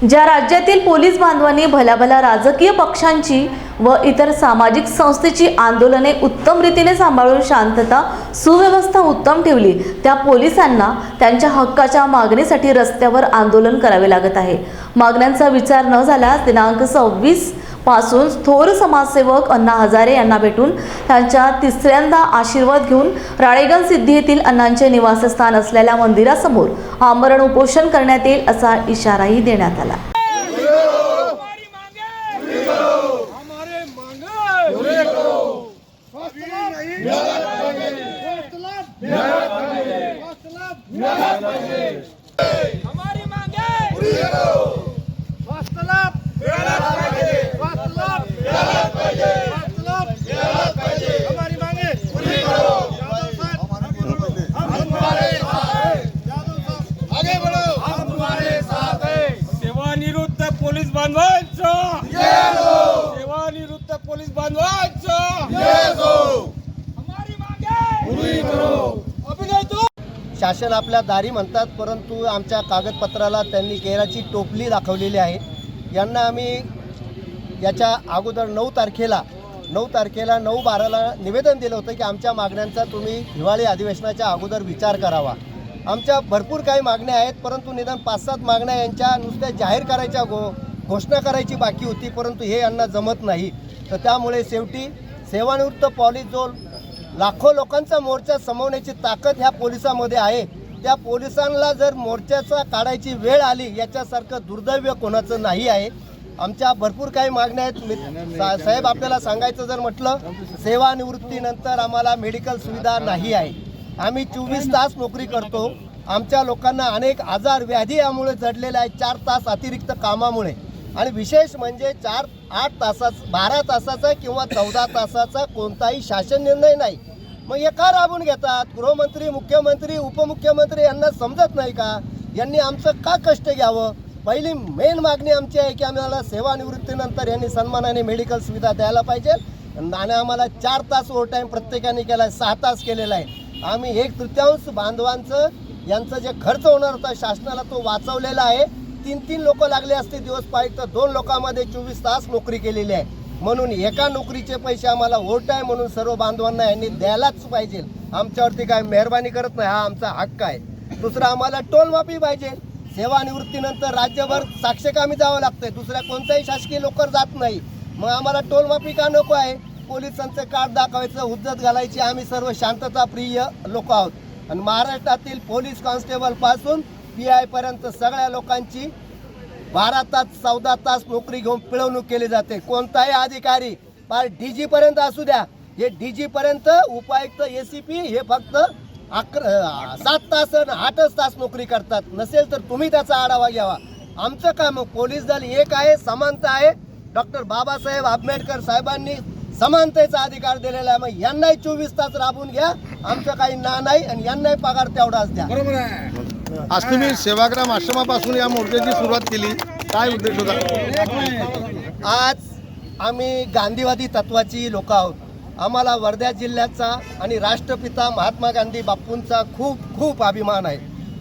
ज्या राज्यातील पोलीस बांधवांनी भल्याभल्या राजकीय पक्षांची व इतर सामाजिक संस्थेची आंदोलने उत्तम रीतीने सांभाळून शांतता सुव्यवस्था उत्तम ठेवली त्या पोलिसांना त्यांच्या हक्काच्या मागणीसाठी रस्त्यावर आंदोलन करावे लागत आहे. मागण्यांचा विचार न झाल्यास दिनांक सव्वीस पासून थोर समाजसेवक अण्णा हजारे यांना भेटून त्यांच्या तिसऱ्यांदा आशीर्वाद घेऊन राळेगण सिद्धी येथील अण्णांचे निवासस्थान असलेल्या मंदिरासमोर आमरण उपोषण करण्यात येईल असा इशाराही देण्यात आला बांधवांचं. सेवानिवृत्त पोलीस बांधवांचं. हमारी मांगे. पूरी करो. अभिनय तो. शासन आपल्या दारी म्हणतात परंतु आमच्या कागदपत्राला त्यांनी केराची टोपली दाखवलेली आहे. यांना आम्ही याच्या अगोदर नऊ तारखेला नऊ तारखेला नऊ बाराला निवेदन दिलं होतं की आमच्या मागण्यांचा तुम्ही हिवाळी अधिवेशनाच्या अगोदर विचार करावा. आमच्या भरपूर काही मागण्या आहेत परंतु निदान पाच सात मागण्या यांच्या नुसत्या जाहीर करायच्या घो घोषणा करायची बाकी होती परंतु हे यांना जमत नाही. तर त्यामुळे शेवटी सेवानिवृत्त पॉलिस जो लाखो लोकांचा मोर्चा समवण्याची ताकद ह्या पोलिसामध्ये आहे. त्या पोलिसांना जर मोर्चाचा काढायची वेळ आली याच्यासारखं दुर्दैव्य कोणाचं नाही आहे. आमच्या भरपूर काही मागण्या आहेत. सा- साहेब आपल्याला सांगायचं जर म्हटलं सेवानिवृत्तीनंतर आम्हाला मेडिकल सुविधा नाही आहे. आम्ही चोवीस तास नोकरी करतो. आमच्या लोकांना अनेक आजार व्याधी यामुळे जडलेले आहेत. चार तास अतिरिक्त कामामुळे. आणि विशेष म्हणजे चार आठ तासाचा बारा तासाचा किंवा चौदा तासाचा कोणताही शासन निर्णय नाही. मग हे का राबून घेतात? गृहमंत्री मुख्यमंत्री उपमुख्यमंत्री यांना समजत नाही का? यांनी आमचं का कष्ट घ्यावं? पहिली मेन मागणी आमची आहे की आम्हाला सेवानिवृत्तीनंतर यांनी सन्मानाने मेडिकल सुविधा द्यायला पाहिजे. आणि आम्हाला चार तास ओव्हर टाईम प्रत्येकाने केला आहे सहा तास केलेला आहे. आम्ही एक तृतीयांश बांधवांचं यांचं जे खर्च होणार होता शासनाला तो वाचवलेला आहे. तीन तीन लोक लागले असते दिवस पाहिजे तर दोन लोकांमध्ये चोवीस तास नोकरी केलेली आहे. म्हणून एका नोकरीचे पैसे आम्हाला ओट आहे म्हणून सर्व बांधवांना यांनी द्यायलाच पाहिजे. आमच्यावरती काय मेहरबानी करत नाही हा आमचा हक्क आहे. दुसरा आम्हाला टोलमाफी पाहिजे. सेवानिवृत्तीनंतर राज्यभर साक्षकामी जावं लागतंय. दुसऱ्या कोणत्याही शासकीय लोकर जात नाही. मग आम्हाला टोलमाफी का नको आहे? पोलिसांचं कार्ड दाखवायचं हुज्जत घालायची. आम्ही सर्व शांतता प्रिय लोक आहोत. आणि महाराष्ट्रातील पोलीस कॉन्स्टेबलपासून पी आय पर्यंत सगळ्या लोकांची बारा तास चौदा तास नोकरी घेऊन पिळवणूक केली जाते. कोणताही अधिकारी पार डी जी पर्यंत असू द्या. हे डी जी पर्यंत उपायुक्त ए सी पी हे फक्त अकरा सात तास आणि आठच तास नोकरी करतात. नसेल तर तुम्ही त्याचा आढावा घ्यावा. आमचं काम पोलीस दल एक आहे समानता आहे. डॉक्टर बाबासाहेब आंबेडकर साहेबांनी समानतेचा अधिकार दिलेला आहे. मग यांनाही चोवीस तास राबून घ्या. आमचं काही ना नाही आणि यांनाही पगार तेवढाच द्या. आज तुम्ही सेवाग्राम आश्रमापासून या मोर्चाची सुरुवात केली. काय उद्देश होता? आज आम्ही गांधीवादी तत्वाची लोक आहोत. आम्हाला वर्धा जिल्ह्याचा आणि राष्ट्रपिता महात्मा गांधी बापूंचा खूप खूप अभिमान आहे.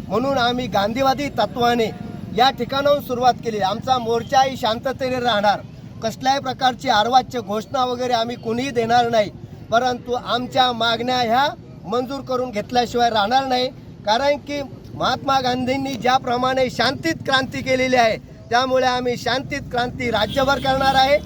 म्हणून आम्ही गांधीवादी तत्वाने या ठिकाणाहून सुरुवात केली. आमचा मोर्चाही शांततेने राहणार. कसल्याही प्रकारची आर्वाच्य घोषणा वगैरे आम्ही कुणीही देणार नाही. परंतु आमच्या मागण्या ह्या मंजूर करून घेतल्याशिवाय राहणार नाही. कारण की महात्मा गांधींनी ज्याप्रमाणे शांतीत क्रांती केलेली आहे त्यामुळे आम्ही शांतीत क्रांती राज्यभर करणार आहे.